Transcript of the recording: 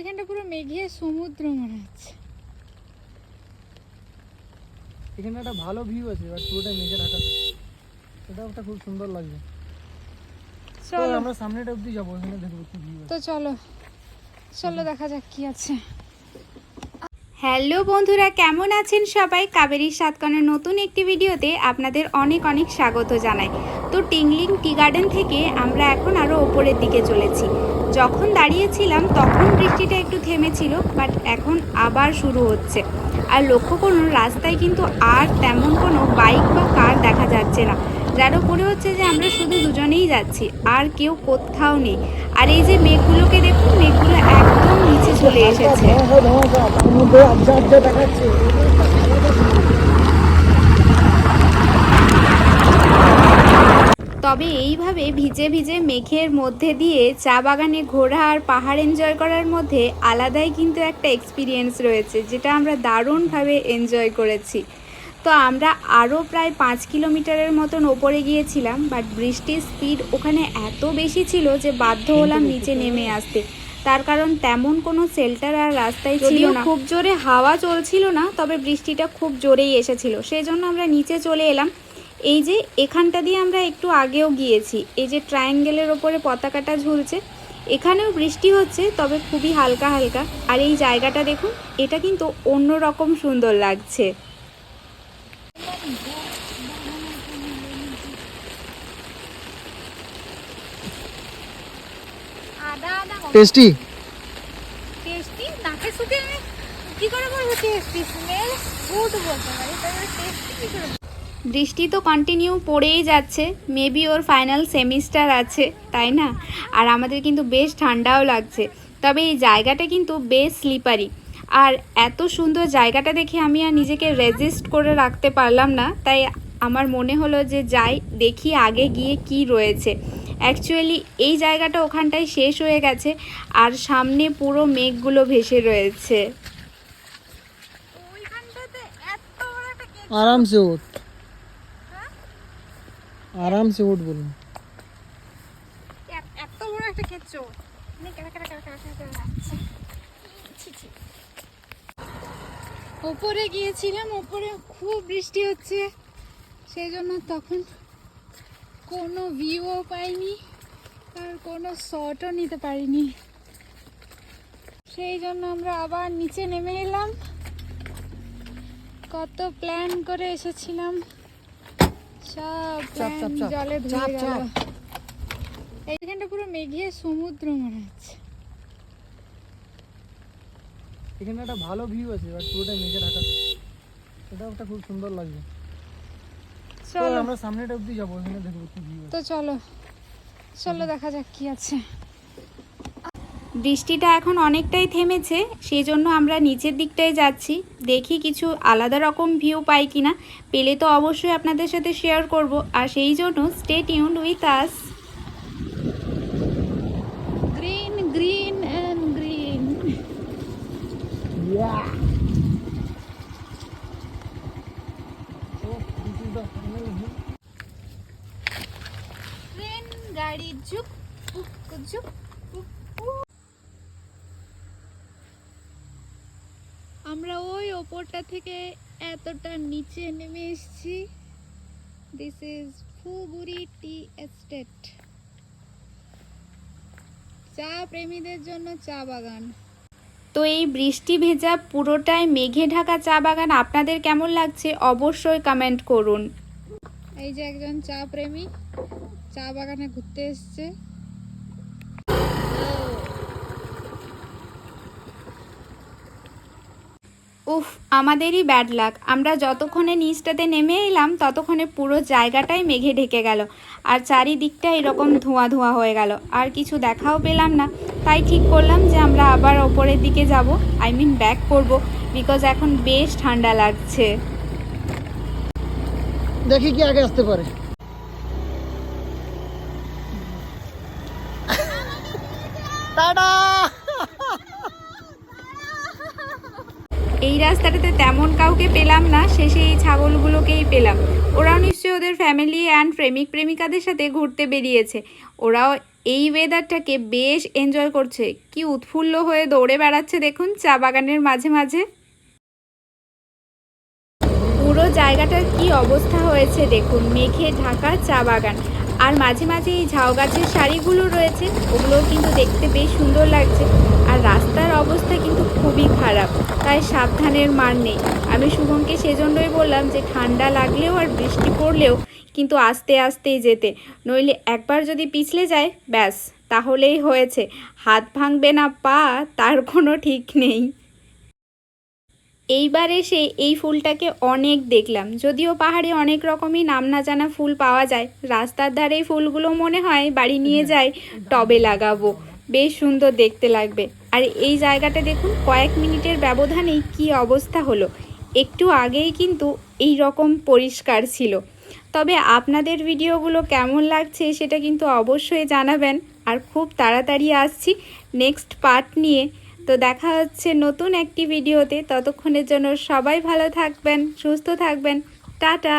এখানটা পুরো মেঘে সমুদ্র মনে হচ্ছে। এখানে একটা ভালো ভিউ আছে আর পুরোটা মেঘে ঢাকা এটা একটা খুব সুন্দর লাগবে। চলো। আমরা সামনেটা অবধি যাব এখানে দেখব কি ভিউ তো চলো চলো দেখা যাক কি আছে। হ্যালো বন্ধুরা কেমন আছেন সবাই? কাবেরীর সাতকনের নতুন একটি ভিডিওতে আপনাদের অনেক অনেক স্বাগত জানাই। তো টিংলিং টি গার্ডেন থেকে আমরা এখন আরও ওপরের দিকে চলেছি। যখন দাঁড়িয়েছিলাম, তখন বৃষ্টিটা একটু থেমেছিল বাট এখন আবার শুরু হচ্ছে। আর লক্ষ্য করুন, রাস্তায় কিন্তু আর তেমন কোনো বাইক বা কার দেখা যাচ্ছে না। যার উপরে হচ্ছে যে আমরা শুধু দুজনেই যাচ্ছি, আর কেউ কোথাও নেই। আর এই যে মেঘগুলোকে দেখুন, মেঘগুলো একদম নিচে চলে এসেছে তার মধ্যে আবজা আবজা দেখাচ্ছে তবে এইভাবে ভিজে ভিজে মেঘের মধ্যে দিয়ে চা বাগানে ঘোরা আর পাহাড় এনজয় করার মধ্যে আলাদাই কিন্তু একটা এক্সপিরিয়েন্স রয়েছে যেটা আমরা দারুণভাবে এনজয় করেছি। তো আমরা আরও প্রায় পাঁচ কিলোমিটারের মতন ওপরে গিয়েছিলাম বাট বৃষ্টির স্পিড ওখানে এত বেশি ছিল যে বাধ্য হলাম নিচে নেমে আসতে। তার কারণ তেমন কোনো শেল্টার আর রাস্তায় ছিল না। খুব জোরে হাওয়া চলছিল না তবে বৃষ্টিটা খুব জোরেই এসেছিল। সেই জন্য আমরা নিচে চলে এলাম। এই যে এখানটা দিয়ে আমরা একটু আগেও গিয়েছি এই যে ট্রায়াঙ্গেলের ওপরে পতাকাটা ঝুলছে এখানেও বৃষ্টি হচ্ছে তবে খুবই হালকা হালকা। আর এই জায়গাটা দেখুন এটা কিন্তু অন্য রকম সুন্দর লাগছে। আদা আদা টেস্টি? টেস্টি? নাকে শুকে আমি কি করে বলব টেস্টি? স্মেল ফুড বলতে পারি তবে টেস্টি কি করে বৃষ্টি তো কন্টিনিউ পড়েই যাচ্ছে মেবি ওর ফাইনাল সেমিস্টার আছে তাই না? আর আমাদের কিন্তু বেশ ঠান্ডাও লাগছে তবে এই জায়গাটা কিন্তু বেশ স্লিপারি আর এত সুন্দর জায়গাটা দেখে আমি আর নিজেকে রেজিস্ট করে রাখতে পারলাম না তাই আমার মনে হলো যে যাই দেখি আগে গিয়ে কি রয়েছে। অ্যাকচুয়ালি এই জায়গাটা ওখানটায় শেষ হয়ে গেছে আর সামনে পুরো মেঘগুলো ভেসে রয়েছে। ওইখানটাতে এত বড় একটা কেক আরামসে ওঠ। আরামসে উঠ বলুন। এত বড় একটা। ওপরে গিয়েছিলাম, ওপরে খুব বৃষ্টি হচ্ছে। সেই জন্য তখন কোনো ভিউও পাইনি, আর কোনো শটও নিতে পারিনি। সেই জন্য আমরা আবার নিচে নেমে এলাম। কত প্ল্যান করে এসেছিলাম। চাপ, চাপ। জলে ধুয়ে গেল। এইখানটা পুরো মেঘে সমুদ্র মনে হচ্ছে। এখানে একটা ভালো ভিউ আছে বাট পুরোটা মেঘে ঢাকা এটা একটা খুব সুন্দর লাগবে চলো। আমরা সামনেটা অবধি যাব এখানে দেখব কি ভিউ তো চলো। চলো দেখা যাক কি আছে। বৃষ্টিটা এখন অনেকটাই থেমেছে সেই জন্য আমরা নিচের দিকটায় যাচ্ছি। দেখি কিছু আলাদা রকম ভিউ পাই কিনা। পেলে তো অবশ্যই আপনাদের সাথে শেয়ার করব। আর সেই জন্য stay tune with us green green and green Yeah. So, this is the final view. Train গাড়ি ঝুক ঝুক। ওপরটা থেকে এতটা নিচে নেমে এসেছি। This is Fuguri tea estate চা প্রেমীদের জন্য চা বাগান। তো এই বৃষ্টি ভেজা পুরোটাই মেঘে ঢাকা চা বাগান আপনাদের কেমন লাগছে অবশ্যই কমেন্ট করুন। এই যে একজন চা প্রেমী চা বাগানে ঘুরতে এসছে। উফ, আমাদেরই ব্যাড লাক আমরা যতক্ষণে নিচটাতে নেমে এলাম, ততক্ষণে পুরো জায়গাটাই মেঘে ঢেকে গেল। আর চারিদিকটা এরকম ধোঁয়া ধোঁয়া হয়ে গেল। আর কিছু দেখাও পেলাম না। তাই ঠিক করলাম যে আমরা আবার ওপরের দিকে যাব। আই মিন ব্যাক করব। বিকজ এখন বেশ ঠান্ডা লাগছে। দেখি কি আগে আসতে পারে। টাটা! এই রাস্তাটাতে তেমন কাউকে পেলাম না, শেষে এই ছাগলগুলোকেই পেলাম। ওরাও নিশ্চয়ই ওদের ফ্যামিলি অ্যান্ড প্রেমিক প্রেমিকাদের সাথে ঘুরতে বেরিয়েছে। ওরাও এই ওয়েদারটাকে বেশ এনজয় করছে। কি উৎফুল্ল হয়ে দৌড়ে বেড়াচ্ছে দেখুন চা বাগানের মাঝে মাঝে। পুরো জায়গাটার কি অবস্থা হয়েছে দেখুন, মেঘে ঢাকা চা বাগান। আর মাঝে মাঝে এই ঝাউ গাছের শাড়িগুলো রয়েছে ওগুলো কিন্তু দেখতে বেশ সুন্দর লাগছে। আর রাস্তার অবস্থা কিন্তু খুবই খারাপ, তাই সাবধানের মান নেই। আমি শুভমকে সেজন্যই বললাম যে ঠান্ডা লাগলেও আর বৃষ্টি পড়লেও কিন্তু আস্তে আস্তেই যেতে। নইলে একবার যদি পিছলে যায়, ব্যাস, তাহলেই হয়েছে। হাত ভাঙবে না পা, তার কোনো ঠিক নেই। এইবার এসে এই ফুলটাকে অনেক দেখলাম। যদিও পাহাড়ে অনেক রকমই নাম না জানা ফুল পাওয়া যায়। রাস্তার ধারে এই ফুলগুলো মনে হয় বাড়ি নিয়ে যাই টবে লাগাবো। বেশ সুন্দর দেখতে লাগবে। আর এই জায়গাটা দেখুন, কয়েক মিনিটের ব্যবধানেই কি অবস্থা হলো। একটু আগেই কিন্তু এই রকম পরিষ্কার ছিল। তবে আপনাদের ভিডিওগুলো কেমন লাগছে সেটা কিন্তু অবশ্যই জানাবেন। আর খুব তাড়াতাড়ি আসছি নেক্সট পার্ট নিয়ে। তো দেখা হচ্ছে নতুন একটি ভিডিওতে। ততক্ষণের জন্য সবাই ভালো থাকবেন সুস্থ থাকবেন। টাটা!